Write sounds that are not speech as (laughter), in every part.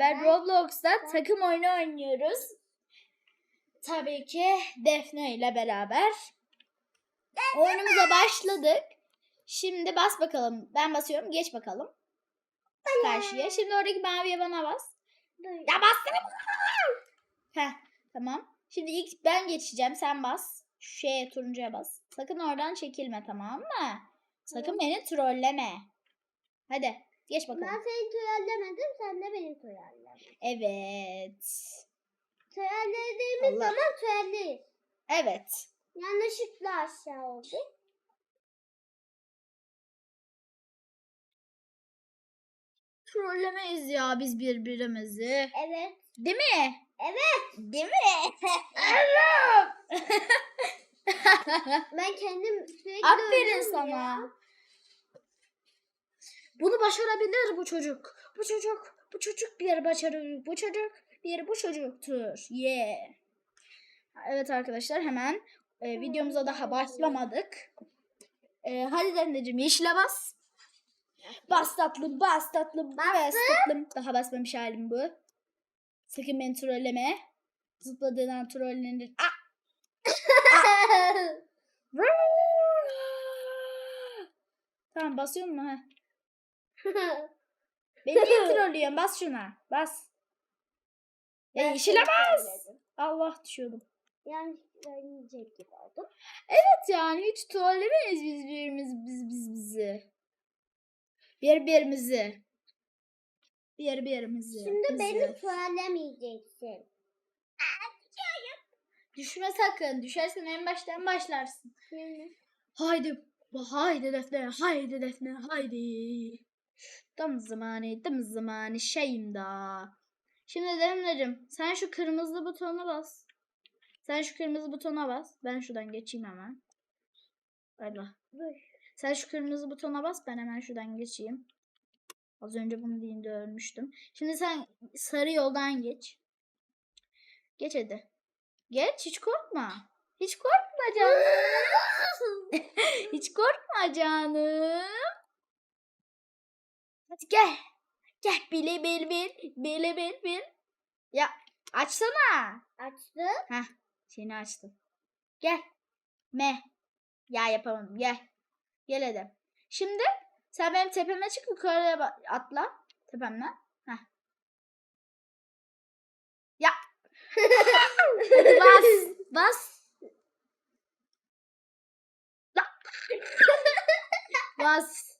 beraber Roblox'ta takım oyunu oynuyoruz. Tabii ki Defne ile beraber. Oyunumuza başladık. Şimdi bas bakalım. Ben basıyorum. Geç bakalım. Karşıya. Şimdi oradaki maviye bana bas. Ya bastırma. Heh, tamam. Şimdi ilk ben geçeceğim. Sen bas. Şu şeye turuncuya bas. Sakın oradan çekilme tamam mı? Sakın beni trolleme. Hadi geç bakalım. Ben seni trollemedim, sen de beni trolledin. Evet. Trollediğimiz Allah. zaman trolleyiz. Evet. Yanlışlıkla aşağı oldu. Trollemeyiz ya biz birbirimizi. Evet. Değil mi? Evet. Değil mi? evet. (laughs) Ben kendim sürekli Aferin sana. ya. Bunu başarabilir bu çocuk. Bu çocuk. Bu çocuk bir başarır. Bu çocuk bir bu çocuktur. Yeah. Evet arkadaşlar hemen e, videomuza daha başlamadık. E, hadi anneciğim yeşile bas. Bas tatlım bas tatlım bas tatlım. Daha basmamış halim bu. Sakın beni trolleme. Zıpladığından trollenir. Ah! (laughs) Tamam basıyor mu? Ha? (laughs) Beni niye (laughs) trollüyorsun? Bas şuna. Bas. Ya Ben yeşile seni bas. Allah düşüyordum. Yanlışlıkla yiyecek gibi oldum. Evet yani hiç trollemeyiz biz birimiz biz biz bizi. Birbirimizi. Birbirimizi. Şimdi bizi. beni trollemeyeceksin. Düşme sakın. Düşersen en baştan başlarsın. Şimdi. Haydi. Haydi Defne. Haydi Defne. Haydi. Tam zamanı. Tam zamanı. Şeyim da. Şimdi Defne'cim sen şu kırmızı butona bas. Sen şu kırmızı butona bas. Ben şuradan geçeyim hemen. Allah. Sen şu kırmızı butona bas. Ben hemen şuradan geçeyim. Az önce bunu deyince ölmüştüm. Şimdi sen sarı yoldan geç. Geç hadi. Geç hiç korkma. Hiç korkma canım. (laughs) (laughs) hiç korkma canım. Hadi gel. Gel bile bil bil. Bile bil bil. Ya açsana. Açtım. Seni açtım. Gel. Me. Ya yapamadım. Gel. Gel hadi. Şimdi sen benim tepeme çık yukarıya atla. Tepemden. Heh. Ya. (laughs) Bas. Bas. Bas.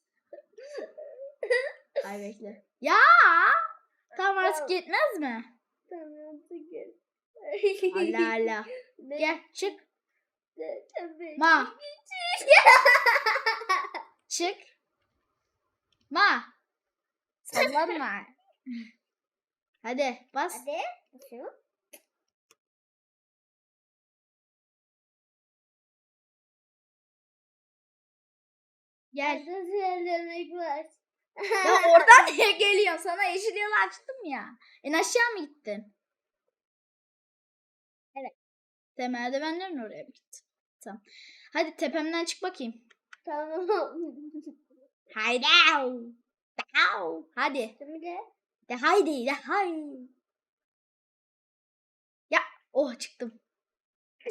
(laughs) Ay (laughs) bekle. Ya. Tamam artık yetmez mi? Tamam gel. Allah Allah. Gel çık. Ma. (laughs) Çık. Ma. Sallanma. (laughs) Hadi bas. Hadi. Basıyorum. Gel. Burada söylemek var. Ya oradan (laughs) niye geliyorsun? Sana yeşil yolu açtım ya. En aşağı mı gittin? Evet. De merdivenlerin oraya mı gittin? Tamam. Hadi tepemden çık bakayım. tamam. Haydi. Hadi. Şimdi De haydi. De haydi. Ya. Oh çıktım. (laughs)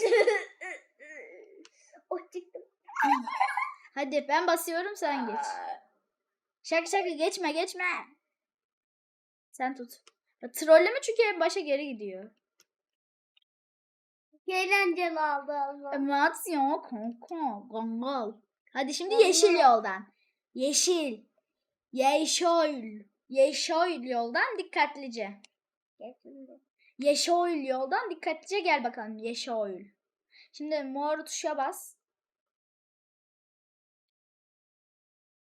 o çıktı. Hadi ben basıyorum sen geç. Şaka şaka geçme geçme. Sen tut. Trolleme çünkü en başa geri gidiyor. Eğlenceli oldu ama. Ya kanka. Gangal. Hadi şimdi yeşil yoldan. Yeşil. Yeşil. Yeşil yoldan dikkatlice. Yeşil yoldan dikkatlice gel bakalım. Yeşil. Şimdi mor tuşa bas.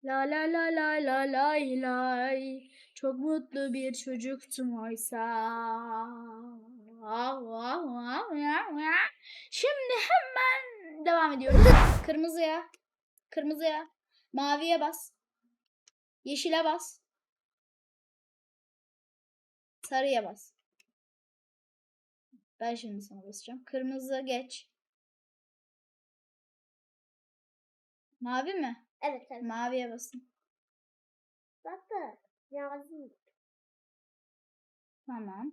La la la la la lay lay. Çok mutlu bir çocuktum oysa. Şimdi hemen devam ediyoruz. Kırmızıya. Kırmızıya. Maviye bas. Yeşile bas. Sarıya bas. Ben şimdi sana basacağım. Kırmızı geç. Mavi mi? Evet evet. Maviye basın. Bak da yazdım. Tamam.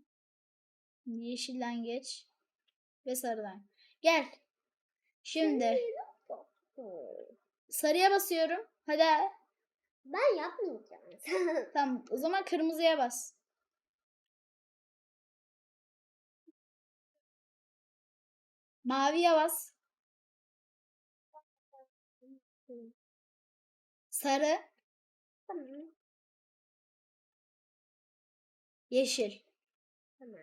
Yeşilden geç. Ve sarıdan. Gel. Şimdi sarıya basıyorum. Hadi. Ben yapmayacağım. (laughs) Tamam. O zaman kırmızıya bas. Maviye bas. Sarı, tamam. yeşil. Tamam.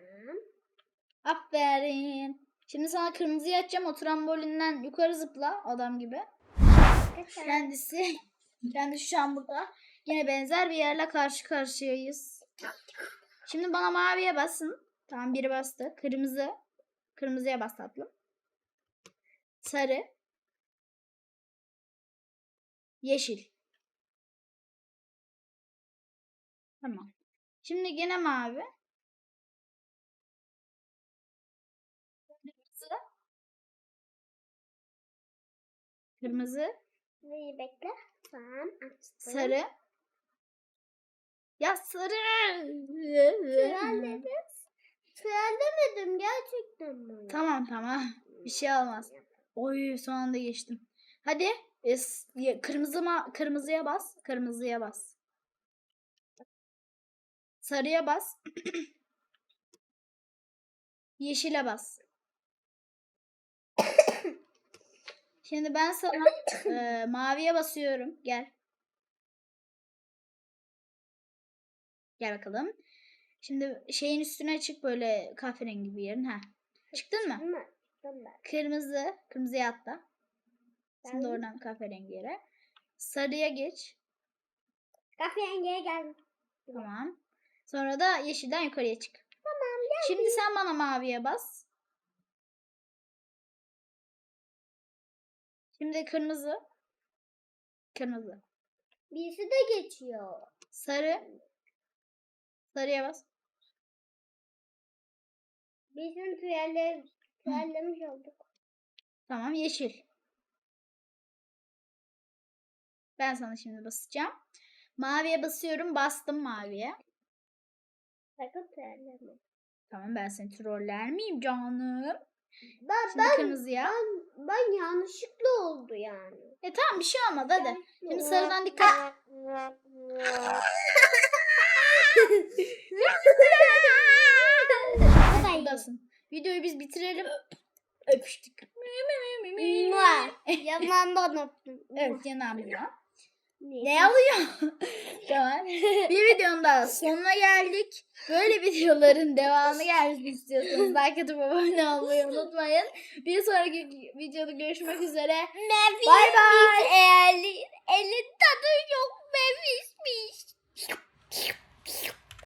Aferin. Şimdi sana kırmızıyı açacağım. O trambolinden yukarı zıpla adam gibi. Kendisi (laughs) kendisi şu an burada. Yine benzer bir yerle karşı karşıyayız. Şimdi bana maviye basın. Tamam biri bastı. Kırmızı. Kırmızıya bas tatlım. Sarı. Yeşil. Tamam. Şimdi gene mavi. Kırmızı. Kırmızı. Neyi bekle? Tamam açtım. Sarı. Ya sarı. Tren dedim. Tren demedim gerçekten mi? Tamam tamam. Bir şey olmaz. Oy son anda geçtim. Hadi. Es, ya- kırmızı ma kırmızıya bas. Kırmızıya bas. Sarıya bas. (clears throat) Yeşile bas. (coughs) Şimdi ben sana (coughs) e, maviye basıyorum. Gel. Gel bakalım. Şimdi şeyin üstüne çık böyle kahverengi bir yerin. Ha. Çıktın mı? Çıktım ben. Kırmızı. Kırmızıya atla. Şimdi oradan kahverengi yere. Sarıya geç. Kahverengiye geldim. Tamam. Sonra da yeşilden yukarıya çık. Tamam Şimdi sen bana maviye bas. Şimdi kırmızı. Kırmızı. Birisi de geçiyor. Sarı. Sarıya bas. Bizim tüyeleri tüyelemiş olduk. Tamam yeşil. Ben sana şimdi basacağım. Maviye basıyorum. Bastım maviye. Sakın tüyeleme. Tamam ben seni troller miyim canım? Ben, Şimdi ben, kırmızıya. ben, ben yanlışlıkla oldu yani. E tamam bir şey olmadı hadi. Şimdi sarıdan dikkat. (laughs) Buradasın. Videoyu biz bitirelim. Öpüştük. Mua. Yalandan öptüm. Evet yanağımıza. Ne, alıyor? tamam. (laughs) Bir videonun daha sonuna geldik. Böyle videoların devamı gelsin istiyorsanız like atıp abone olmayı unutmayın. Bir sonraki videoda görüşmek üzere. Mevis bay bay. El, elin tadı yok mevismiş.